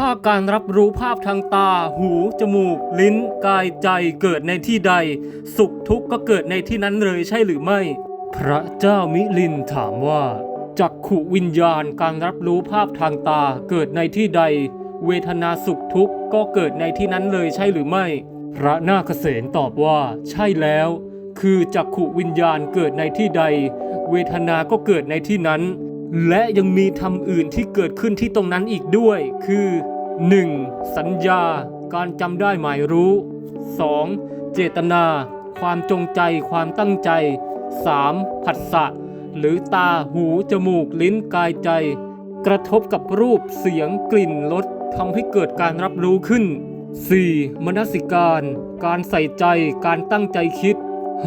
ถ้าการรับรู้ภาพทางตา หู จมูก ลิ้น กายใจเกิดในที่ใด สุขทุกข์ก็เกิดในที่นั้นเลยใช่หรือไม่ พระเจ้ามิลินถามว่าจักขุวิญญาณการรับรู้ภาพทางตาเกิดในที่ใด เวทนาสุขทุกข์ก็เกิดในที่นั้นเลยใช่หรือไม่ พระนาคเษนตอบว่า ใช่แล้ว คือจักขุวิญญาณเกิดในที่ใด เวทนาก็เกิดในที่นั้น และยังมีธรรมอื่นที่เกิดขึ้นที่ตรงนั้นอีกด้วย คือ 1. สัญญา การจำได้หมายรู้ 2. เจตนา ความจงใจ ความตั้งใจ 3. ผัสสะ หรือตา หู จมูก ลิ้น กายใจ กระทบกับรูป เสียง กลิ่น รสทำให้เกิดการรับรู้ขึ้น 4. มนสิการ การใส่ใจ การตั้งใจคิด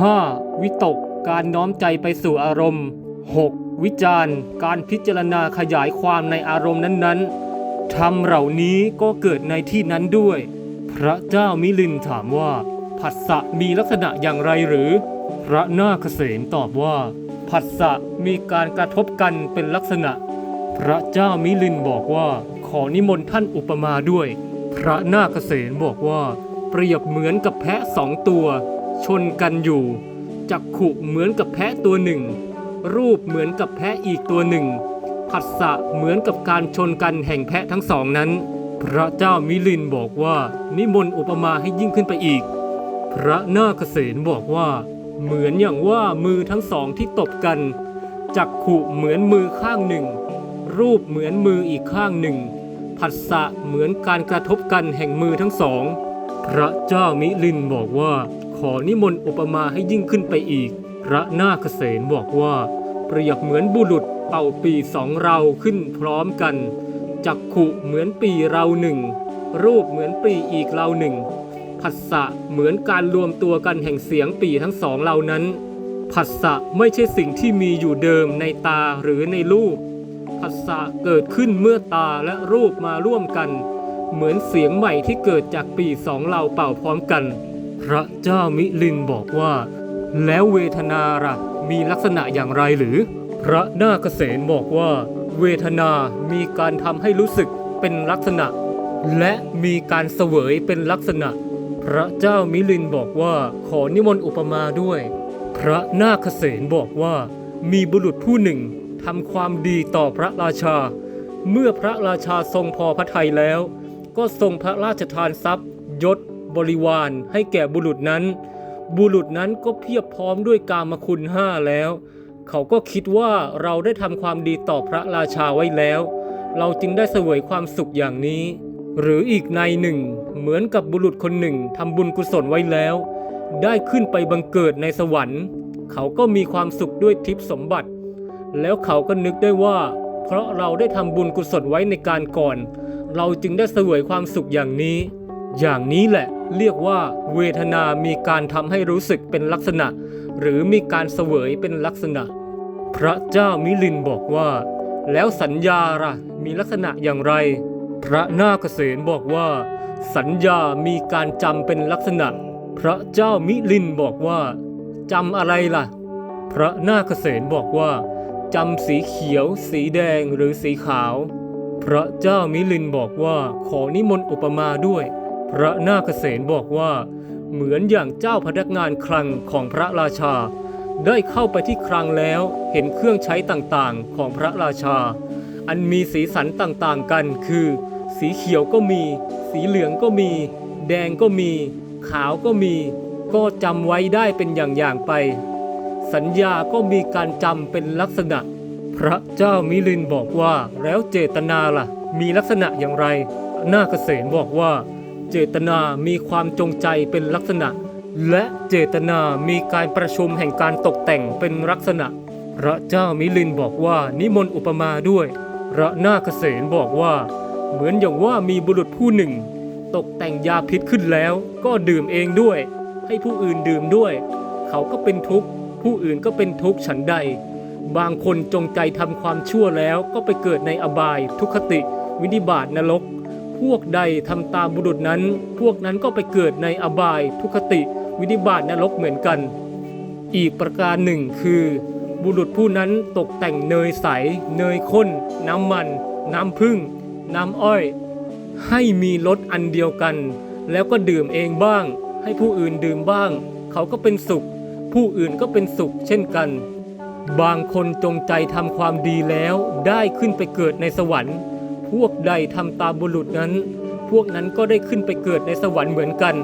5. วิตก การน้อมใจไปสู่อารมณ์ 6. วิจารณ์ การพิจารณาขยายความในอารมณ์นั้นๆธรรมเหล่านี้ก็เกิดในที่นั้นด้วย พระเจ้ามิลินถามว่า ผัสสะมีลักษณะอย่างไรหรือ พระนาคเษนตอบว่า ผัสสะมีการกระทบกันเป็นลักษณะ พระเจ้ามิลินบอกว่า ขอนิมนต์ท่านอุปมาด้วย พระนาคเษนบอกว่า เปรียบเหมือนกับแพะสองตัว ชนกันอยู่จักขุเหมือนกับแพะตัวหนึ่ง รูปเหมือนกับแพะอีกตัวหนึ่ง ผัสสะเหมือนกับการชนกันแห่งแพะทั้งสองนั้น พระเจ้ามิลินบอกว่า นิมนต์อุปมาให้ยิ่งขึ้นไปอีก พระนาคเษนบอกว่า เหมือนอย่างว่ามือทั้งสองที่ตบกันจักขุเหมือนมือข้างหนึ่ง รูปเหมือนมืออีกข้างหนึ่ง ผัสสะเหมือนการกระทบกันแห่งมือทั้งสอง พระเจ้ามิลินบอกว่า ขอนิมนต์อุปมาให้ยิ่งขึ้นไปอีก พระนาคเษนบอกว่า เปรียบเหมือนบุรุษเป่าปีสองเราขึ้นพร้อมกัน จักขุเหมือนปีเราหนึ่ง รูปเหมือนปีอีกเราหนึ่งผัสสะเหมือนการรวมตัวกันแห่งเสียงปีทั้งสองเหล่านั้นผัสสะไม่ใช่สิ่งที่มีอยู่เดิมในตาหรือในรูปผัสสะเกิดขึ้นเมื่อตาและรูปมาร่วมกัน เหมือนเสียงใหม่ที่เกิดจากปีสองเหล่าเป่าพร้อมกัน พระเจ้ามิลินบอกว่า แล้วเวทนาล่ะมีลักษณะอย่างไรหรือ พระนาคเษนบอกว่า เวทนามีการทำให้รู้สึกเป็นลักษณะ และมีการเสวยเป็นลักษณะ พระเจ้ามิลินบอกว่าขอนิมนต์อุปมาด้วย พระนาคเษนบอกว่า มีบุรุษผู้หนึ่งทำความดีต่อพระราชา เมื่อพระราชาทรงพอพระทัยแล้ว ก็ทรงพระราชทานทรัพย์ยศบริวารให้แก่บุรุษนั้น บุรุษนั้นก็เพียบพร้อมด้วยกามคุณห้าแล้ว เขาก็คิดว่าเราได้ทำความดีต่อพระราชาไว้แล้ว เราจึงได้เสวยความสุขอย่างนี้ หรืออีกในหนึ่ง เหมือนกับบุรุษคนหนึ่งทำบุญกุศลไว้แล้ว ได้ขึ้นไปบังเกิดในสวรรค์ เขาก็มีความสุขด้วยทิพยสมบัติ แล้วเขาก็นึกได้ว่า เพราะเราได้ทำบุญกุศลไว้ในการก่อน เราจึงได้เสวยความสุขอย่างนี้ อย่างนี้แหละเรียกว่า เวทนามีการทำให้รู้สึกเป็นลักษณะ หรือมีการเสวยเป็นลักษณะ พระเจ้ามิลินบอกว่า แล้วสัญญาล่ะมีลักษณะอย่างไร พระนาคเษนบอกว่า สัญญามีการจำเป็นลักษณะ พระเจ้ามิลินบอกว่าจำอะไรล่ะ พระนาคเษนบอกว่าจำสีเขียว สีแดงหรือสีขาว พระเจ้ามิลินบอกว่าขอนิมนต์อุปมาด้วย พระนาคเษนบอกว่า เหมือนอย่างเจ้าพนักงานคลังของพระราชา ได้เข้าไปที่คลังแล้วเห็นเครื่องใช้ต่างๆของพระราชา อันมีสีสันต่างๆกันคือ สีเขียวก็มี สีเหลืองก็มี แดงก็มี ขาวก็มี ก็จำไว้ได้เป็นอย่างๆไป สัญญาก็มีการจำเป็นลักษณะ พระเจ้ามิลินบอกว่าแล้วเจตนาล่ะ มีลักษณะอย่างไรนาคเษนบอกว่า เจตนามีความจงใจเป็นลักษณะ และเจตนามีการประชุมแห่งการตกแต่งเป็นลักษณะ พระเจ้ามิลินบอกว่านิมนต์อุปมาด้วย พระนาคเษนบอกว่า เหมือนอย่างว่ามีบุรุษผู้หนึ่ง ตกแต่งยาพิษขึ้นแล้ว ก็ดื่มเองด้วย ให้ผู้อื่นดื่มด้วย เขาก็เป็นทุกข์ผู้อื่นก็เป็นทุกข์ฉันใด บางคนจงใจทำความชั่วแล้วก็ไปเกิดในอบายทุกขติ วินิบาตนรก พวกใดทำตามบุรุษนั้น พวกนั้นก็ไปเกิดในอบายทุกขติ วินิบาตนรกเหมือนกัน อีกประการหนึ่งคือ บุรุษผู้นั้นตกแต่งเนยใส เนยข้น น้ำมัน น้ำผึ้งน้ำอ้อย ให้มีรสอันเดียวกัน แล้วก็ดื่มเองบ้าง ให้ผู้อื่นดื่มบ้าง เขาก็เป็นสุข ผู้อื่นก็เป็นสุขเช่นกัน บางคนจงใจทำความดีแล้วได้ขึ้นไปเกิดในสวรรค์ พวกใดทำตามบุรุษนั้น พวกนั้นก็ได้ขึ้นไปเกิดในสวรรค์เหมือนกัน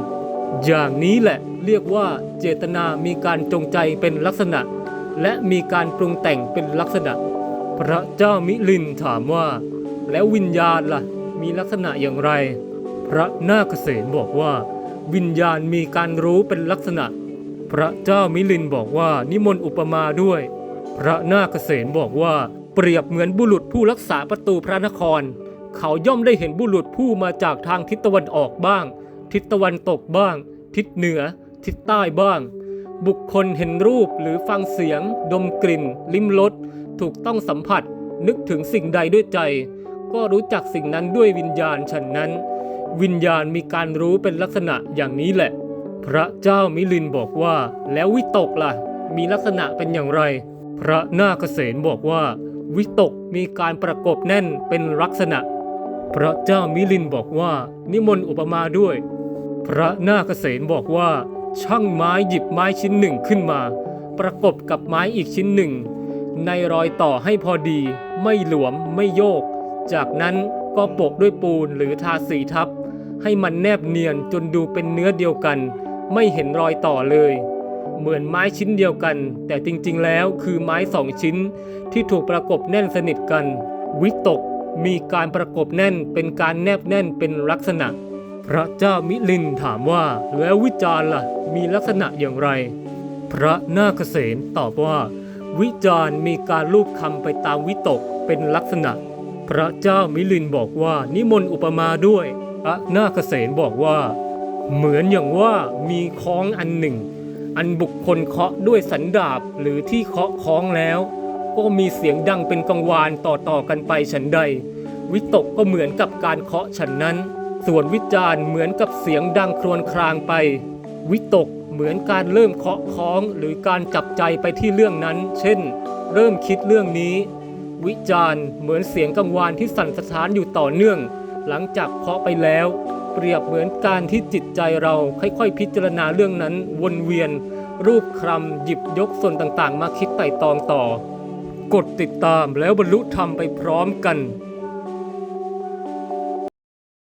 อย่างนี้แหละเรียกว่าเจตนามีการจงใจเป็นลักษณะ และมีการปรุงแต่งเป็นลักษณะ พระเจ้ามิลินถามว่า แล้ววิญญาณล่ะ มีลักษณะอย่างไร พระนาคเษนบอกว่า วิญญาณมีการรู้เป็นลักษณะ พระเจ้ามิลินบอกว่านิมนต์อุปมาด้วย พระนาคเษนบอกว่า เปรียบเหมือนบุรุษผู้รักษาประตูพระนคร เขาย่อมได้เห็นบุรุษผู้มาจากทางทิศตะวันออกบ้าง ทิศตะวันตกบ้าง ทิศเหนือ ทิศใต้บ้าง บุคคลเห็นรูปหรือฟังเสียง ดมกลิ่น ลิ้มรสถูกต้องสัมผัส นึกถึงสิ่งใดด้วยใจ ก็รู้จักสิ่งนั้นด้วยวิญญาณฉันนั้น วิญญาณมีการรู้เป็นลักษณะอย่างนี้แหละ พระเจ้ามิลินบอกว่า แล้ววิตกล่ะ มีลักษณะเป็นอย่างไร พระนาคเษนบอกว่า วิตกมีการประกบแน่นเป็นลักษณะ พระเจ้ามิลินบอกว่า นิมนต์อุปมาด้วย พระนาคเษนบอกว่า ช่างไม้หยิบไม้ชิ้นหนึ่งขึ้นมา ประกบกับไม้อีกชิ้นหนึ่ง ในรอยต่อให้พอดี ไม่หลวมไม่โยก จากนั้นก็โปะด้วยปูนหรือทาสีทับ ให้มันแนบเนียนจนดูเป็นเนื้อเดียวกัน ไม่เห็นรอยต่อเลย เหมือนไม้ชิ้นเดียวกัน แต่จริงๆแล้วคือไม้สองชิ้น ที่ถูกประกบแน่นสนิทกัน วิตกมีการประกบแน่นเป็นการแนบแน่นเป็นลักษณะ พระเจ้ามิลินถามว่าแล้ววิจารณ์ล่ะ มีลักษณะอย่างไร พระนาคเษนตอบว่า วิจารมีการลูบคำไปตามวิตกเป็นลักษณะ พระเจ้ามิลินบอกว่านิมนต์อุปมาด้วยพระนาคเษนบอกว่า เหมือนอย่างว่ามีคล้องอันหนึ่ง อันบุคคลเคาะด้วยสันดาบหรือที่เคาะคล้องแล้ว ก็มีเสียงดังเป็นกังวานต่อๆกันไปฉันใด วิตกก็เหมือนกับการเคาะฉันนั้น ส่วนวิจารณ์เหมือนกับเสียงดังครวญครางไป วิตกเหมือนการเริ่มเคาะคล้องหรือการจับใจไปที่เรื่องนั้น เช่น เริ่มคิดเรื่องนี้ วิจารณ์เหมือนเสียงกังวานที่สั่นสะท้านอยู่ต่อเนื่อง หลังจากเคาะไปแล้ว เปรียบเหมือนการที่จิตใจเราค่อยๆ พิจารณาเรื่องนั้น วนเวียน รูปคลำหยิบยกส่วนต่างๆ มาคิดไต่ตองต่อ กดติดตามแล้วบรรลุธรรมไปพร้อมกัน